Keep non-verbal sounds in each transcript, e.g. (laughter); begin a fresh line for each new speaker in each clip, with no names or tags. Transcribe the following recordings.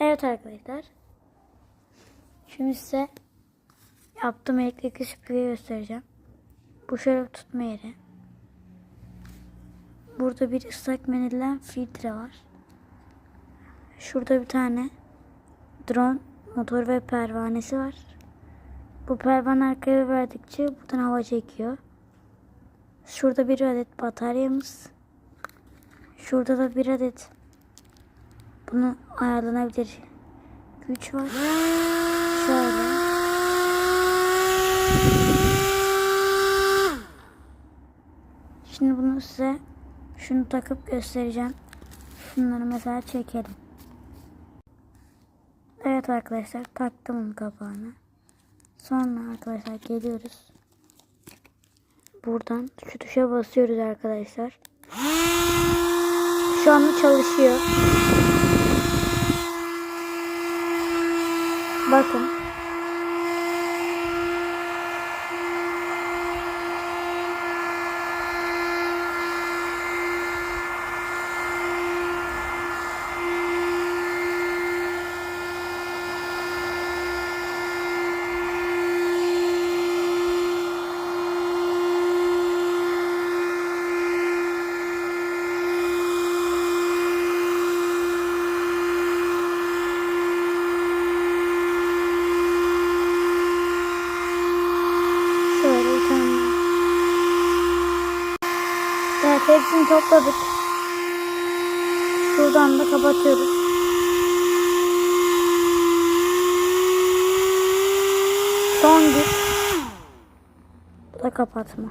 Evet arkadaşlar. Şimdi size yaptığım elektrikli süpürgeyi göstereceğim. Bu şöyle tutma yeri. Burada bir ıslak mendilden filtre var. Şurada bir tane drone motor ve pervanesi var. Bu pervane arkaya verdikçe buradan hava çekiyor. Şurada bir adet bataryamız. Şurada da bir adet bunu ayarlanabilir güç var. Şöyle. Şimdi bunu size şunu takıp göstereceğim. Şunları mesela çekelim. Evet arkadaşlar taktım onun kapağını. Sonra arkadaşlar geliyoruz. Buradan şu tuşa basıyoruz arkadaşlar. Şu anda çalışıyor. 啊。Hepsini topladık. Şuradan da kapatıyoruz. Son güç. Bu da kapatma.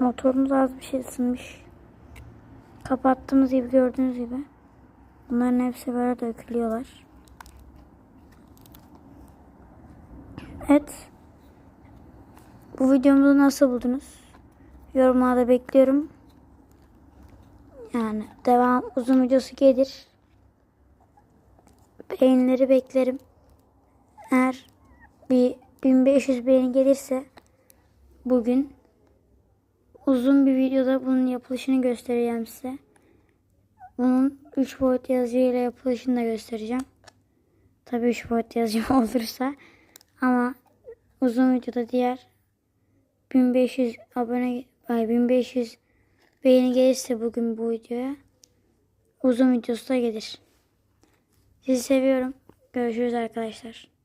Motorumuz az bir şey ısınmış. Kapattığımız gibi gördüğünüz gibi. Bunların hepsi böyle dökülüyorlar. Evet. Bu videomuzu nasıl buldunuz? Yorumlarda bekliyorum. Yani devam uzun videosu gelir. Beğenileri beklerim. Eğer bir 1500 beğeni gelirse bugün uzun bir videoda bunun yapılışını göstereceğim size. Bunun 3 boyut yazıyla yapılışını da göstereceğim. Tabii 3 boyut yazı (laughs) olursa. Ama uzun videoda diğer 1500 abone ay 1500 beğeni gelirse bugün bu videoya uzun videosu da gelir. Sizi seviyorum. Görüşürüz arkadaşlar.